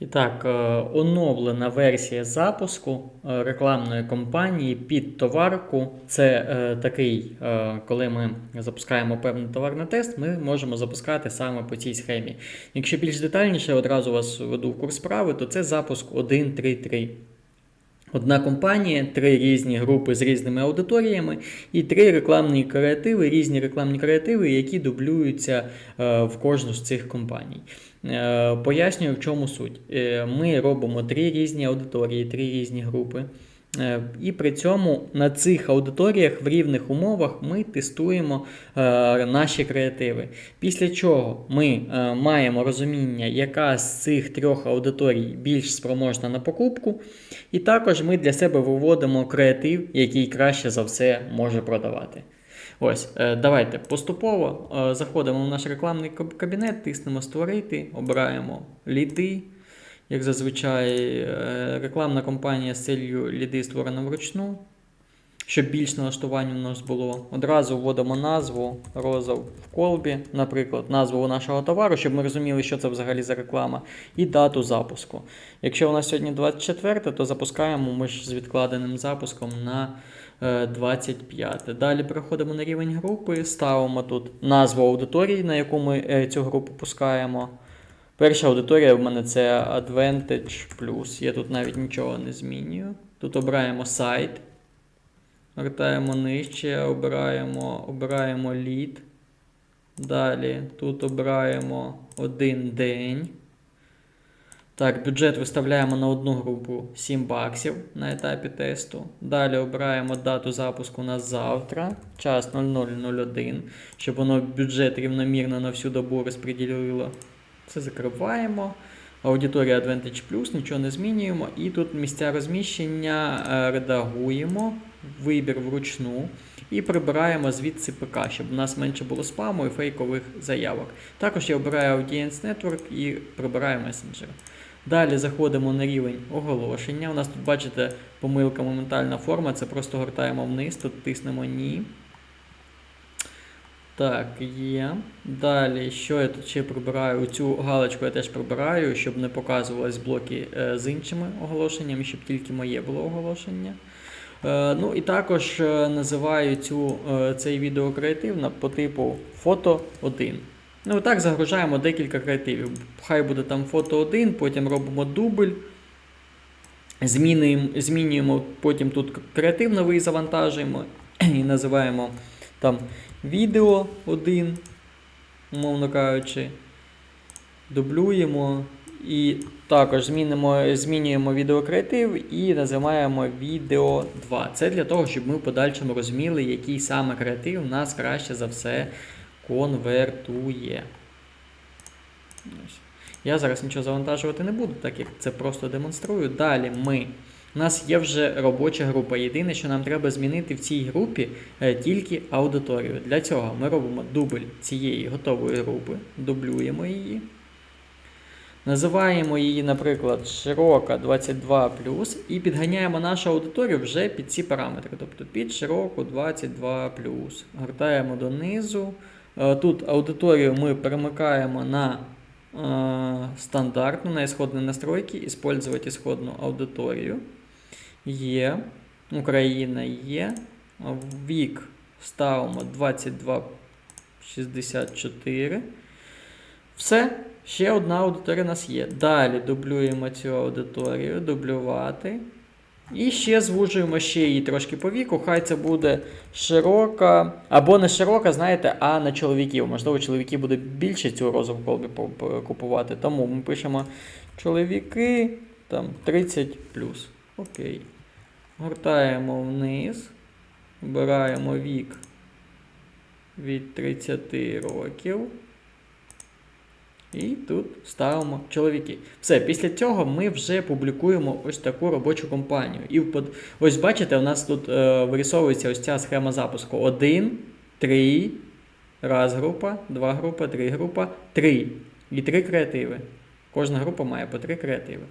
І так, е, оновлена версія запуску е, рекламної кампанії під товарку. Це е, такий, е, коли ми запускаємо певний товар на тест, ми можемо запускати саме по цій схемі. Якщо більш детальніше, одразу вас веду в курс справи, то це запуск 1.3.3. Одна компанія, три різні групи з різними аудиторіями і три рекламні креативи, різні рекламні креативи, які дублюються е, в кожну з цих компаній. Е, Пояснюю, в чому суть. Е, Ми робимо три різні аудиторії, три різні групи. Е, І при цьому на цих аудиторіях в рівних умовах ми тестуємо е, наші креативи. Після чого ми е, маємо розуміння, яка з цих трьох аудиторій більш спроможна на покупку. І також ми для себе виводимо креатив, який краще за все може продавати. Ось, давайте поступово заходимо в наш рекламний кабінет, тиснемо створити, обираємо ліди. Як зазвичай, е, рекламна кампанія з целью ліди створена вручну. Щоб більш налаштувань у нас було. Одразу вводимо назву розов в колбі, наприклад, назву нашого товару, щоб ми розуміли, що це взагалі за реклама, і дату запуску. Якщо у нас сьогодні 24, то запускаємо ми ж з відкладеним запуском на е, 25. Далі переходимо на рівень групи, ставимо тут назву аудиторії, на яку ми е, цю групу пускаємо. Перша аудиторія в мене це Advantage Plus. Я тут навіть нічого не змінюю. Тут обираємо сайт. Вертаємо нижче, обираємо, обираємо лід. Далі тут обираємо один день. Так, бюджет виставляємо на одну групу 7 баксів на етапі тесту. Далі обираємо дату запуску на завтра, час 0001, щоб воно бюджет рівномірно на всю добу розподілило. Це закриваємо. Аудиторія Advantage Plus, нічого не змінюємо. І тут місця розміщення е, редагуємо, вибір вручну і прибираємо звідси ПК, щоб у нас менше було спаму і фейкових заявок. Також я обираю Audience Network і прибираю месенджер. Далі заходимо на рівень оголошення. У нас тут, бачите, помилка моментальна форма, це просто гортаємо вниз, тут тиснемо Ні. Так, є. Далі, що я тут ще прибираю? Цю галочку я теж прибираю, щоб не показувались блоки е, з іншими оголошеннями, щоб тільки моє було оголошення. Е, ну і також е, називаю цю, цей відеокреатив на- по типу фото 1. Ну і так загружаємо декілька креативів. Хай буде там фото 1, потім робимо дубль. Змінюємо, змінюємо потім тут креатив новий завантажуємо і називаємо там відео 1, умовно кажучи. Дублюємо і також змінимо, змінюємо відеокреатив і називаємо відео 2. Це для того, щоб ми в подальшому розуміли, який саме креатив нас краще за все конвертує. Я зараз нічого завантажувати не буду, так як це просто демонструю. Далі ми. У нас є вже робоча група. Єдине, що нам треба змінити в цій групі е, тільки аудиторію. Для цього ми робимо дубль цієї готової групи, дублюємо її. Називаємо її, наприклад, широка 22 і підганяємо нашу аудиторію вже під ці параметри. Тобто під широку 22 Гортаємо донизу. Е, Тут аудиторію ми перемикаємо на е, стандартну, на исходні настройки, использовать исходну аудиторію. Є. Україна є. Вік ставимо 2264. Все. Ще одна аудиторія у нас є. Далі дублюємо цю аудиторію, дублювати. І ще звужуємо ще її трошки по віку. Хай це буде широка, або не широка, знаєте, а на чоловіків. Можливо, чоловіки буде більше цю розу в колбі по- по- купувати. Тому ми пишемо чоловіки там 30. Окей. Гортаємо вниз. Вибираємо вік від 30 років. І тут ставимо чоловіки. Все, після цього ми вже публікуємо ось таку робочу компанію. І впод... ось бачите, у нас тут е, вирісовується ось ця схема запуску. Один, три, раз група, два група, три група, три. І три креативи. Кожна група має по три креативи.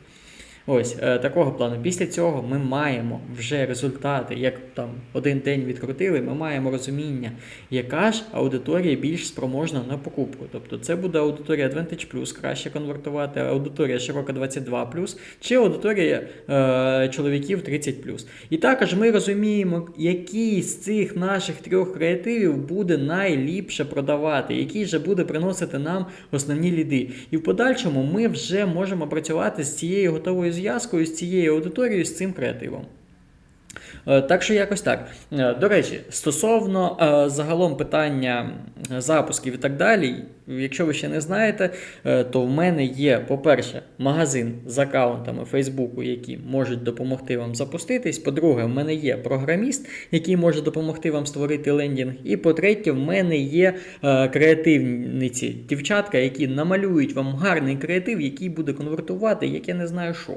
Ось е, такого плану. Після цього ми маємо вже результати, як там один день відкрутили, ми маємо розуміння, яка ж аудиторія більш спроможна на покупку. Тобто це буде аудиторія Advantage Plus, краще конвертувати, аудиторія широка 22 чи аудиторія е, чоловіків 30 І також ми розуміємо, який з цих наших трьох креативів буде найліпше продавати, який же буде приносити нам основні ліди. І в подальшому ми вже можемо працювати з цією готовою зв'язкою, з цією аудиторією, з цим креативом. Е, Так що якось так. Е, До речі, стосовно е, загалом питання запусків і так далі, якщо ви ще не знаєте, то в мене є, по-перше, магазин з аккаунтами Фейсбуку, які можуть допомогти вам запуститись. По-друге, в мене є програміст, який може допомогти вам створити лендінг. І по-третє, в мене є креативниці, дівчатка, які намалюють вам гарний креатив, який буде конвертувати, як я не знаю що.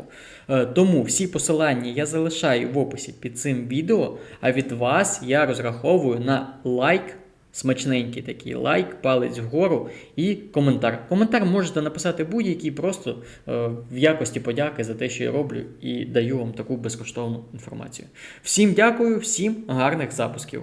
Тому всі посилання я залишаю в описі під цим відео. А від вас я розраховую на лайк. Смачненький такий лайк, палець вгору і коментар. Коментар можете написати будь-який просто е, в якості подяки за те, що я роблю, і даю вам таку безкоштовну інформацію. Всім дякую, всім гарних запусків!